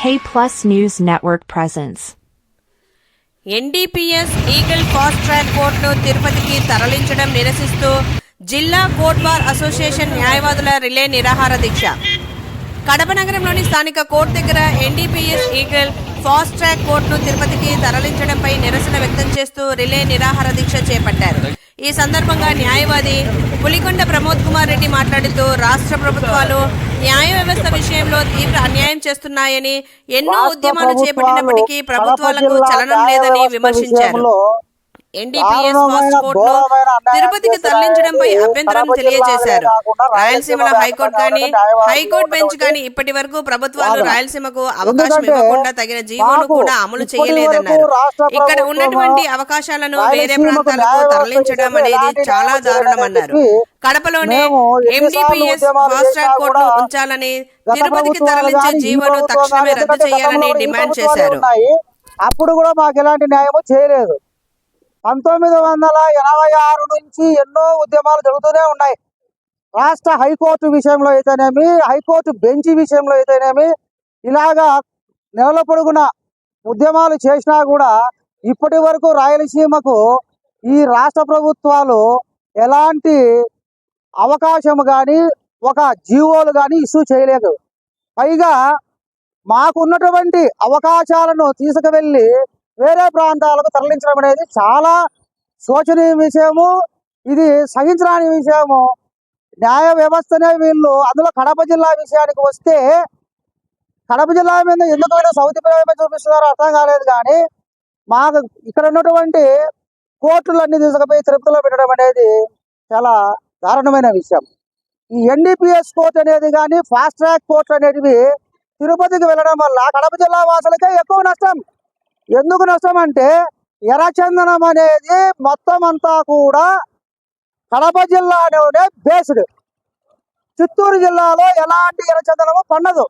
K Plus News Network presents. NDPS eagle fast track కోర్టును తిరుపతికి తరలించడం నిరసిస్తూ జిల్లా కోర్ట్ బార్ అసోసియేషన్ న్యాయవాదుల రిలే నిరాహార దీక్ష కడప నగరంలోని స్థానిక కోర్టు దగ్గర ఎన్డీపీఎస్ ఈగల్ ఫాస్ట్ ట్రాక్ కోర్టును తిరుపతికి తరలించడంపై నిరసన వ్యక్తం చేస్తూ రిలే నిరాహార దీక్ష చేపట్టారు ఈ సందర్భంగా న్యాయవాది పులికొండ ప్రమోద్ కుమార్ రెడ్డి మాట్లాడుతూ రాష్ట్ర ప్రభుత్వాలు న్యాయ వ్యవస్థ విషయంలో తీవ్ర అన్యాయం చేస్తున్నాయని ఎన్నో ఉద్యమాలు చేపట్టినప్పటికీ ప్రభుత్వాలకు చలనం లేదని విమర్శించారు. ఎన్డీపీఎస్ ఫాస్ట్ తిరుపతికి తరలించడంపై అభ్యంతరం తెలియజేశారు. రాయలసీమలో రాయలసీమ హైకోర్టు కానీ హైకోర్టు బెంచ్ కానీ ఇప్పటి వరకు ప్రభుత్వాలు. రాయలసీమకు అవకాశం ఇవ్వకుండా తగిన జీవోను కూడా అమలు చేయలేదన్నారు. ఇక్కడ ఉన్నటువంటి అవకాశాలను వేరే ప్రాంతాలకు తరలించడం అనేది చాలా దారుణమన్నారు. కడపలోనే ఎండిపిఎస్ ఫాస్ట్ ట్రాక్ కోర్టును కూడా ఉంచాలని తిరుపతికి తరలించే జీవోను తక్షణమే రద్దు చేయాలని డిమాండ్ చేశారు. అప్పుడు కూడా మాకు ఎలాంటి న్యాయము చేయలేదు. పంతొమ్మిది వందల ఎనభై ఆరు నుంచి ఎన్నో ఉద్యమాలు జరుగుతూనే ఉన్నాయి. రాష్ట్ర హైకోర్టు విషయంలో అయితేనేమి హైకోర్టు బెంచ్ విషయంలో అయితేనేమి ఇలాగా నెల పొడుగున ఉద్యమాలు చేసినా కూడా ఇప్పటి వరకు రాయలసీమకు ఈ రాష్ట్ర ప్రభుత్వాలు ఎలాంటి అవకాశం కానీ ఒక జీవోలు కానీ ఇష్యూ చేయలేదు. పైగా మాకున్నటువంటి అవకాశాలను తీసుకువెళ్ళి వేరే ప్రాంతాలకు తరలించడం అనేది చాలా శోచనీయ విషయము. ఇది సహించరాని విషయము. న్యాయ వ్యవస్థనే వీళ్ళు అందులో కడప జిల్లా విషయానికి వస్తే కడప జిల్లా మీద ఎందుకైనా సౌతి ప్రేమ చూపిస్తున్నారో అర్థం కాలేదు కానీ మాకు ఇక్కడ ఉన్నటువంటి కోర్టులన్నీ తీసుకుపోయి తిరుపతిలో పెట్టడం అనేది చాలా దారుణమైన విషయం. ఈ ఎన్డీపీఎస్ కోర్టు అనేది కానీ ఫాస్ట్ ట్రాక్ కోర్టు అనేటివి తిరుపతికి వెళ్ళడం వల్ల కడప జిల్లా వాసులకే ఎక్కువ నష్టం. ఎందుకు నష్టం అంటే ఎర్రచందనం అనేది మొత్తం అంతా కూడా కడప జిల్లాలోనే బేస్డ్. చిత్తూరు జిల్లాలో ఎలాంటి ఎర్రచందనము పండదు.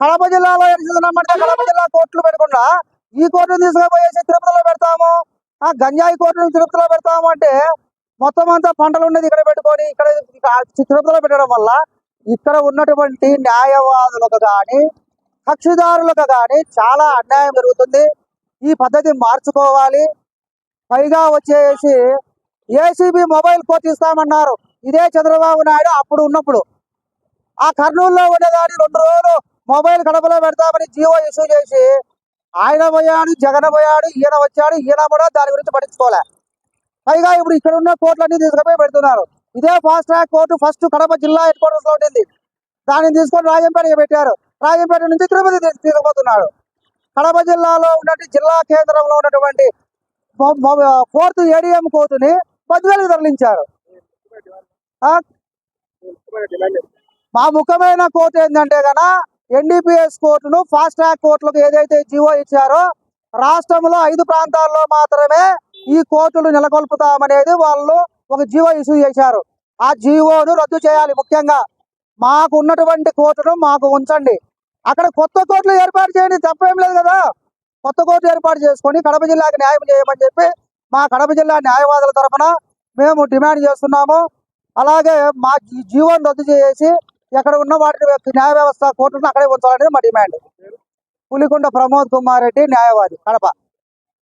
కడప జిల్లాలో ఎర్రచందనం అంటే కడప జిల్లా కోర్టులు పెట్టకుండా ఈ కోర్టును తీసుకుపోయేసి తిరుపతిలో పెడతాము. ఆ గంజాయి కోర్టును తిరుపతిలో పెడతాము అంటే మొత్తం అంతా పంటలు ఉన్నది ఇక్కడ పెట్టుకొని ఇక్కడ ఇక్కడ తిరుపతిలో పెట్టడం వల్ల ఇక్కడ ఉన్నటువంటి న్యాయవాదులకు కానీ కక్షిదారులకు కానీ చాలా అన్యాయం జరుగుతుంది. ఈ పద్ధతి మార్చుకోవాలి. పైగా వచ్చేసి ఏసీబీ మొబైల్ కోర్టు ఇస్తామన్నారు ఇదే చంద్రబాబు నాయుడు అప్పుడు ఉన్నప్పుడు. ఆ కర్నూలులో ఉండేదాన్ని రెండు రోజులు మొబైల్ కడపలో పెడతామని జీవో ఇష్యూ చేసి ఆయన పోయాడు జగన్ పోయాడు ఈయన వచ్చాడు ఈయన కూడా దాని గురించి పట్టించుకోలే. పైగా ఇప్పుడు ఇక్కడ ఉన్న కోర్టులన్నీ తీసుకుపోయి పెడుతున్నారు. ఇదే fast track court first Kadapa జిల్లా హెడ్ క్వార్టర్స్లో ఉండింది. దానిని తీసుకొని రాజంపేటకి పెట్టారు. రాజంపేట నుంచి తిరుపతి తీసుకుపోతున్నాడు కడప జిల్లాలో ఉన్నటువంటి జిల్లా కేంద్రంలో ఉన్నటువంటి ఫోర్త్ ఏడిఎం కోర్టుని బద్వేలకు తరలించారు. మా ముఖ్యమైన కోర్టు ఏంటంటే గన ఎన్డీపీఎస్ కోర్టును ఫాస్ట్ ట్రాక్ కోర్టులకు ఏదైతే జీవో ఇచ్చారో రాష్ట్రంలో ఐదు ప్రాంతాల్లో మాత్రమే ఈ కోర్టులు నెలకొల్పుతామనేది వాళ్ళు ఒక జీవో ఇష్యూ చేశారు. ఆ జీవోను రద్దు చేయాలి ముఖ్యంగా. మాకు ఉన్నటువంటి కోర్టును మాకు ఉంచండి. అక్కడ కొత్త కోర్టులు ఏర్పాటు చేయండి తప్పేం లేదు కదా. కొత్త కోర్టు ఏర్పాటు చేసుకొని కడప జిల్లాకి న్యాయం చేయమని చెప్పి మా కడప జిల్లా న్యాయవాదుల తరఫున మేము డిమాండ్ చేస్తున్నాము. అలాగే మా ఈ రద్దు చేసి ఎక్కడ ఉన్న వాటిని న్యాయ వ్యవస్థ కోర్టును అక్కడే ఉంచాలనేది మా డిమాండ్. పులికొండ ప్రమోద్ కుమార్ రెడ్డి న్యాయవాది కడప.